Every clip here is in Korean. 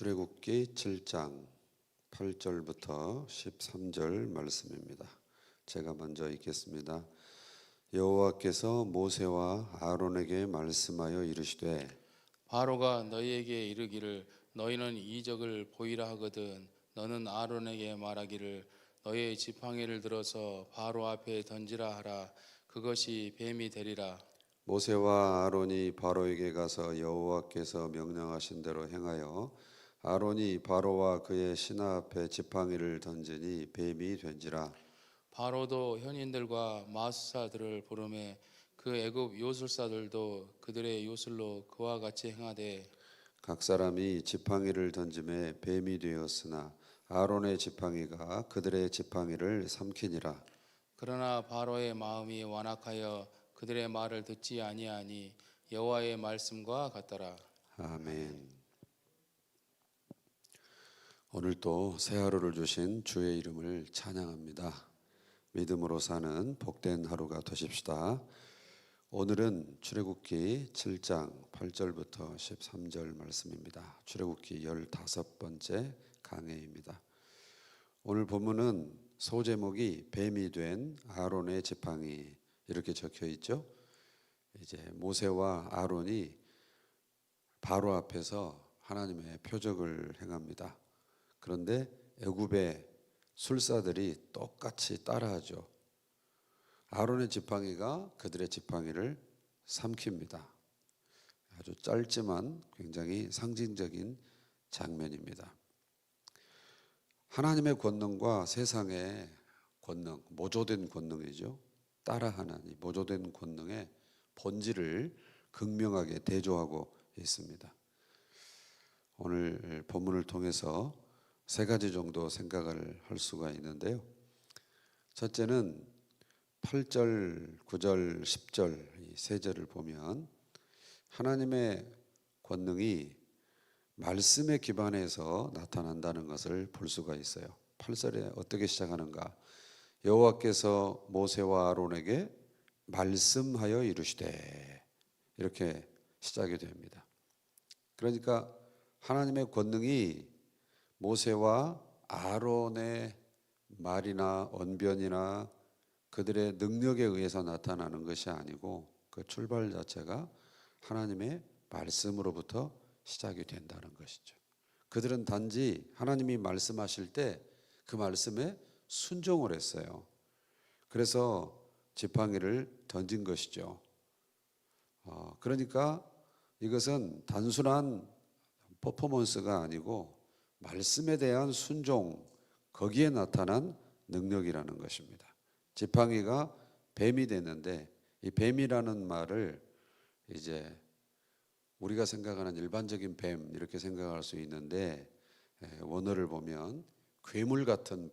출애굽기 7장 8절부터 13절 말씀입니다. 제가 먼저 읽겠습니다. 여호와께서 모세와 아론에게 말씀하여 이르시되 바로가 너희에게 이르기를 너희는 이적을 보이라 하거든 너는 아론에게 말하기를 너의 지팡이를 들어서 바로 앞에 던지라 하라 그것이 뱀이 되리라 모세와 아론이 바로에게 가서 여호와께서 명령하신 대로 행하여 아론이 바로와 그의 신하 앞에 지팡이를 던지니 뱀이 된지라. 바로도 현인들과 마수사들을 부르매 그 애굽 요술사들도 그들의 요술로 그와 같이 행하되 각 사람이 지팡이를 던짐에 뱀이 되었으나 아론의 지팡이가 그들의 지팡이를 삼키니라. 그러나 바로의 마음이 완악하여 그들의 말을 듣지 아니하니 여호와의 말씀과 같더라. 아멘. 오늘도 새 하루를 주신 주의 이름을 찬양합니다. 믿음으로 사는 복된 하루가 되십시다. 오늘은 출애굽기 7장 8절부터 13절 말씀입니다. 출애굽기 15번째 강해입니다. 오늘 본문은 소제목이 뱀이 된 아론의 지팡이 이렇게 적혀 있죠. 이제 모세와 아론이 바로 앞에서 하나님의 표적을 행합니다. 그런데 애굽의 술사들이 똑같이 따라하죠. 아론의 지팡이가 그들의 지팡이를 삼킵니다. 아주 짧지만 굉장히 상징적인 장면입니다. 하나님의 권능과 세상의 권능, 모조된 권능이죠. 따라하는 이 모조된 권능의 본질을 극명하게 대조하고 있습니다. 오늘 본문을 통해서 세 가지 정도 생각을 할 수가 있는데요. 첫째는 8절, 9절, 10절 이세 절을 보면 하나님의 권능이 말씀에 기반해서 나타난다는 것을 볼 수가 있어요. 8절에 어떻게 시작하는가? 여호와께서 모세와 아론에게 말씀하여 이르시되 이렇게 시작이 됩니다. 그러니까 하나님의 권능이 모세와 아론의 말이나 언변이나 그들의 능력에 의해서 나타나는 것이 아니고 그 출발 자체가 하나님의 말씀으로부터 시작이 된다는 것이죠. 그들은 단지 하나님이 말씀하실 때 그 말씀에 순종을 했어요. 그래서 지팡이를 던진 것이죠. 어, 그러니까 이것은 단순한 퍼포먼스가 아니고 말씀에 대한 순종 거기에 나타난 능력이라는 것입니다. 지팡이가 뱀이 되는데 이 뱀이라는 말을 이제 우리가 생각하는 일반적인 뱀 이렇게 생각할 수 있는데 예, 원어를 보면 괴물 같은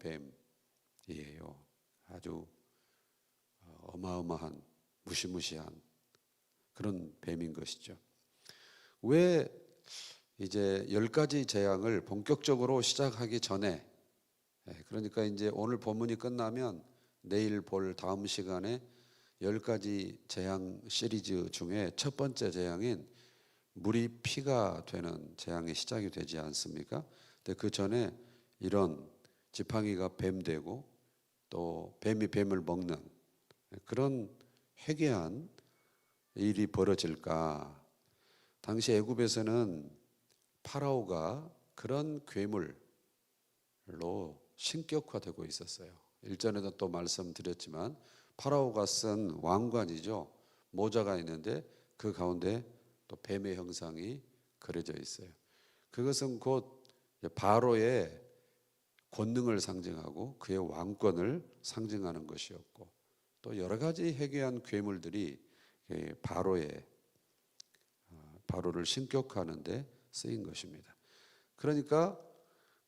뱀이에요. 아주 어마어마한 무시무시한 그런 뱀인 것이죠. 왜 이제 열 가지 재앙을 본격적으로 시작하기 전에 예, 그러니까 이제 오늘 본문이 끝나면 내일 볼 다음 시간에 열 가지 재앙 시리즈 중에 첫 번째 재앙인 물이 피가 되는 재앙이 시작이 되지 않습니까? 근데 그 전에 이런 지팡이가 뱀 되고 또 뱀이 뱀을 먹는 그런 회개한 일이 벌어질까? 당시 애굽에서는 파라오가 그런 괴물로 신격화되고 있었어요. 일전에도 또 말씀드렸지만 파라오가 쓴 왕관이죠. 모자가 있는데 그 가운데 또 뱀의 형상이 그려져 있어요. 그것은 곧 바로의 권능을 상징하고 그의 왕권을 상징하는 것이었고 또 여러 가지 해괴한 괴물들이 바로의 어, 바로를 신격화하는데 쓰인 것입니다. 그러니까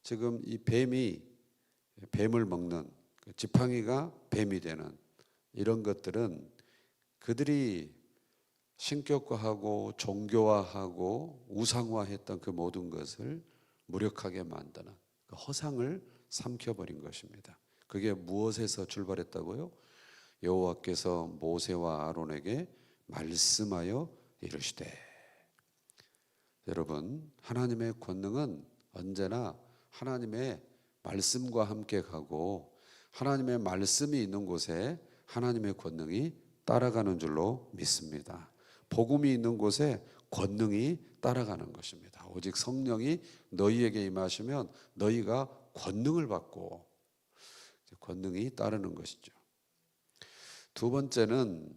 지금 이 뱀이 뱀을 먹는 그 지팡이가 뱀이 되는 이런 것들은 그들이 신격화하고 종교화하고 우상화했던 그 모든 것을 무력하게 만드는 그 허상을 삼켜버린 것입니다. 그게 무엇에서 출발했다고요? 여호와께서 모세와 아론에게 말씀하여 이르시되 여러분 하나님의 권능은 언제나 하나님의 말씀과 함께 가고 하나님의 말씀이 있는 곳에 하나님의 권능이 따라가는 줄로 믿습니다. 복음이 있는 곳에 권능이 따라가는 것입니다. 오직 성령이 너희에게 임하시면 너희가 권능을 받고 권능이 따르는 것이죠. 두 번째는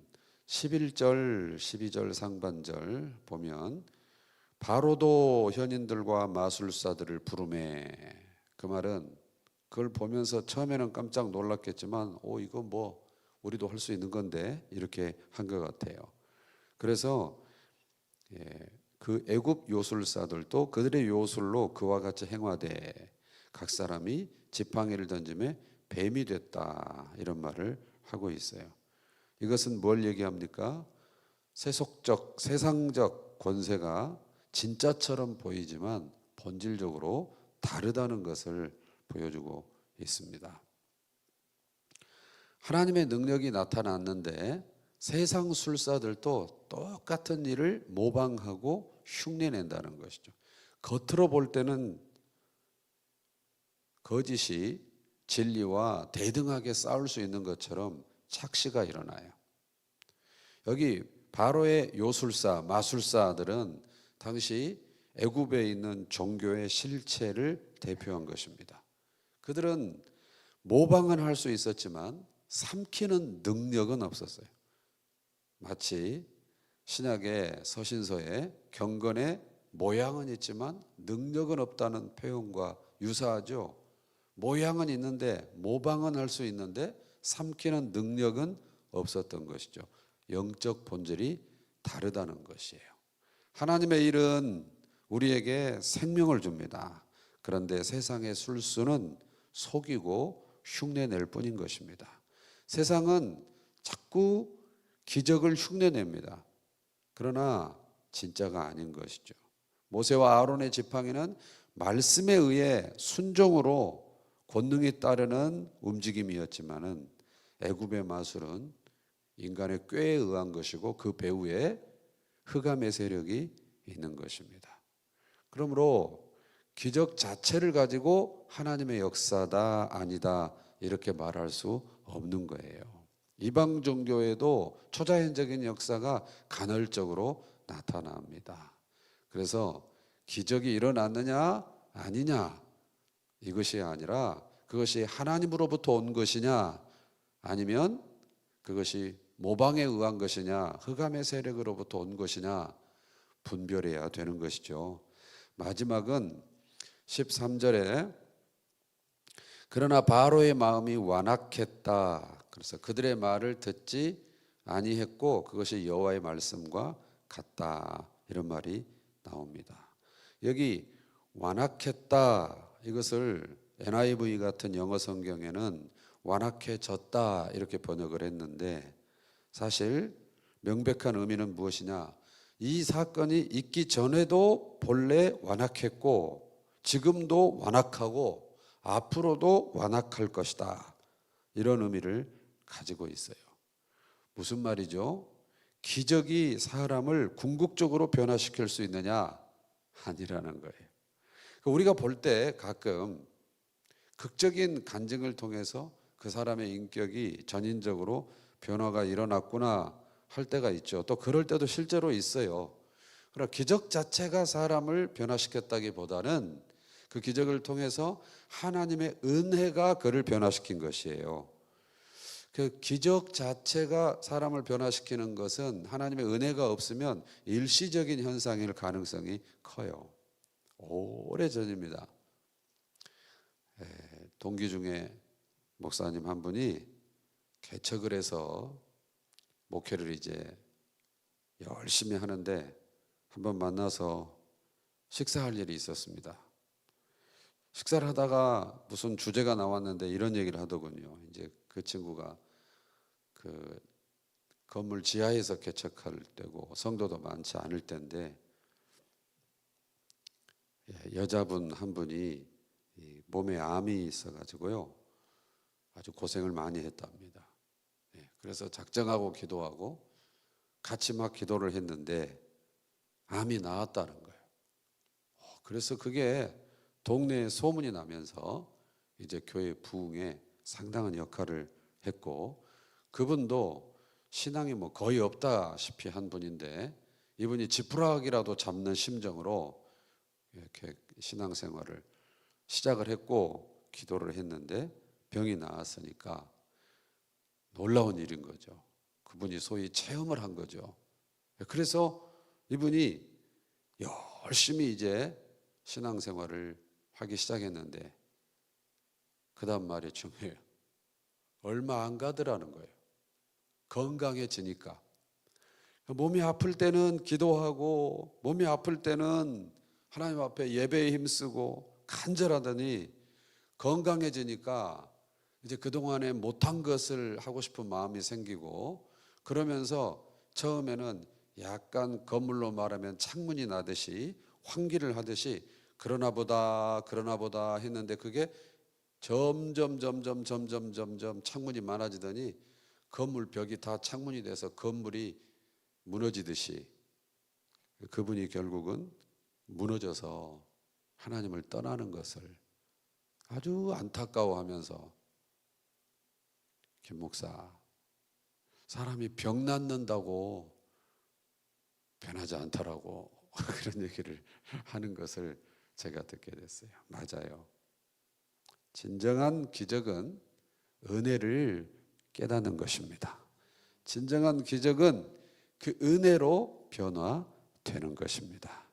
11절, 12절 상반절 보면 바로도 현인들과 마술사들을 부르매 그 말은 그걸 보면서 처음에는 깜짝 놀랐겠지만 오 이거 뭐 우리도 할 수 있는 건데 이렇게 한 것 같아요. 그래서 예, 그 애굽 요술사들도 그들의 요술로 그와 같이 행화돼 각 사람이 지팡이를 던짐에 뱀이 됐다 이런 말을 하고 있어요. 이것은 뭘 얘기합니까? 세속적 세상적 권세가 진짜처럼 보이지만 본질적으로 다르다는 것을 보여주고 있습니다. 하나님의 능력이 나타났는데 세상 술사들도 똑같은 일을 모방하고 흉내낸다는 것이죠. 겉으로 볼 때는 거짓이 진리와 대등하게 싸울 수 있는 것처럼 착시가 일어나요. 여기 바로의 요술사, 마술사들은 당시 애굽에 있는 종교의 실체를 대표한 것입니다. 그들은 모방은 할 수 있었지만 삼키는 능력은 없었어요. 마치 신약의 서신서에 경건의 모양은 있지만 능력은 없다는 표현과 유사하죠. 모양은 있는데 모방은 할 수 있는데 삼키는 능력은 없었던 것이죠. 영적 본질이 다르다는 것이에요. 하나님의 일은 우리에게 생명을 줍니다. 그런데 세상의 술수는 속이고 흉내낼 뿐인 것입니다. 세상은 자꾸 기적을 흉내냅니다. 그러나 진짜가 아닌 것이죠. 모세와 아론의 지팡이는 말씀에 의해 순종으로 권능이 따르는 움직임이었지만은 애굽의 마술은 인간의 꾀에 의한 것이고 그 배후에 흑암의 세력이 있는 것입니다. 그러므로 기적 자체를 가지고 하나님의 역사다 아니다 이렇게 말할 수 없는 거예요. 이방 종교에도 초자연적인 역사가 간헐적으로 나타납니다. 그래서 기적이 일어났느냐 아니냐 이것이 아니라 그것이 하나님으로부터 온 것이냐 아니면 그것이 모방에 의한 것이냐 흑암의 세력으로부터 온 것이냐 분별해야 되는 것이죠. 마지막은 13절에 그러나 바로의 마음이 완악했다. 그래서 그들의 말을 듣지 아니했고 그것이 여호와의 말씀과 같다. 이런 말이 나옵니다. 여기 완악했다 이것을 NIV 같은 영어 성경에는 완악해졌다 이렇게 번역을 했는데 사실 명백한 의미는 무엇이냐? 이 사건이 있기 전에도 본래 완악했고 지금도 완악하고 앞으로도 완악할 것이다. 이런 의미를 가지고 있어요. 무슨 말이죠? 기적이 사람을 궁극적으로 변화시킬 수 있느냐? 아니라는 거예요. 우리가 볼 때 가끔 극적인 간증을 통해서 그 사람의 인격이 전인적으로 변화가 일어났구나 할 때가 있죠. 또 그럴 때도 실제로 있어요. 그러나 기적 자체가 사람을 변화시켰다기보다는 그 기적을 통해서 하나님의 은혜가 그를 변화시킨 것이에요. 그 기적 자체가 사람을 변화시키는 것은 하나님의 은혜가 없으면 일시적인 현상일 가능성이 커요. 오래 전입니다. 동기 중에 목사님 한 분이 개척을 해서 목회를 이제 열심히 하는데 한번 만나서 식사할 일이 있었습니다. 식사를 하다가 무슨 주제가 나왔는데 이런 얘기를 하더군요. 이제 그 친구가 그 건물 지하에서 개척할 때고 성도도 많지 않을 때인데 예, 여자분 한 분이 몸에 암이 있어가지고요 아주 고생을 많이 했답니다. 예, 그래서 작정하고 기도하고 같이 막 기도를 했는데 암이 나았다는 거예요. 어, 그래서 그게 동네에 소문이 나면서 이제 교회 부흥에 상당한 역할을 했고 그분도 신앙이 뭐 거의 없다시피 한 분인데 이분이 지푸라기라도 잡는 심정으로 이렇게 신앙생활을 시작을 했고 기도를 했는데 병이 나았으니까 놀라운 일인 거죠. 그분이 소위 체험을 한 거죠. 그래서 이분이 열심히 이제 신앙생활을 하기 시작했는데 그 다음 말이 중요해요. 얼마 안 가더라는 거예요. 건강해지니까. 몸이 아플 때는 기도하고 몸이 아플 때는 하나님 앞에 예배에 힘쓰고 간절하더니 건강해지니까 이제 그동안에 못한 것을 하고 싶은 마음이 생기고 그러면서 처음에는 약간 건물로 말하면 창문이 나듯이 환기를 하듯이 그러나 보다 그러나 보다 했는데 그게 점점 점점 점점 점점 창문이 많아지더니 건물 벽이 다 창문이 돼서 건물이 무너지듯이 그분이 결국은 무너져서 하나님을 떠나는 것을 아주 안타까워하면서 김 목사 사람이 병 낫는다고 변하지 않더라고 그런 얘기를 하는 것을 제가 듣게 됐어요. 맞아요. 진정한 기적은 은혜를 깨닫는 것입니다. 진정한 기적은 그 은혜로 변화되는 것입니다.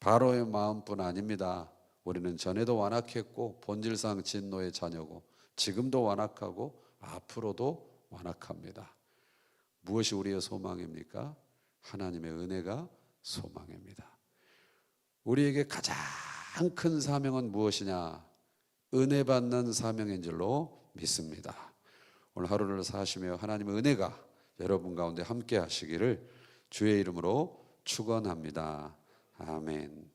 바로의 마음뿐 아닙니다. 우리는 전에도 완악했고 본질상 진노의 자녀고 지금도 완악하고 앞으로도 완악합니다. 무엇이 우리의 소망입니까? 하나님의 은혜가 소망입니다. 우리에게 가장 큰 사명은 무엇이냐? 은혜 받는 사명인 줄로 믿습니다. 오늘 하루를 사시며 하나님의 은혜가 여러분 가운데 함께 하시기를 주의 이름으로 축원합니다. 아멘.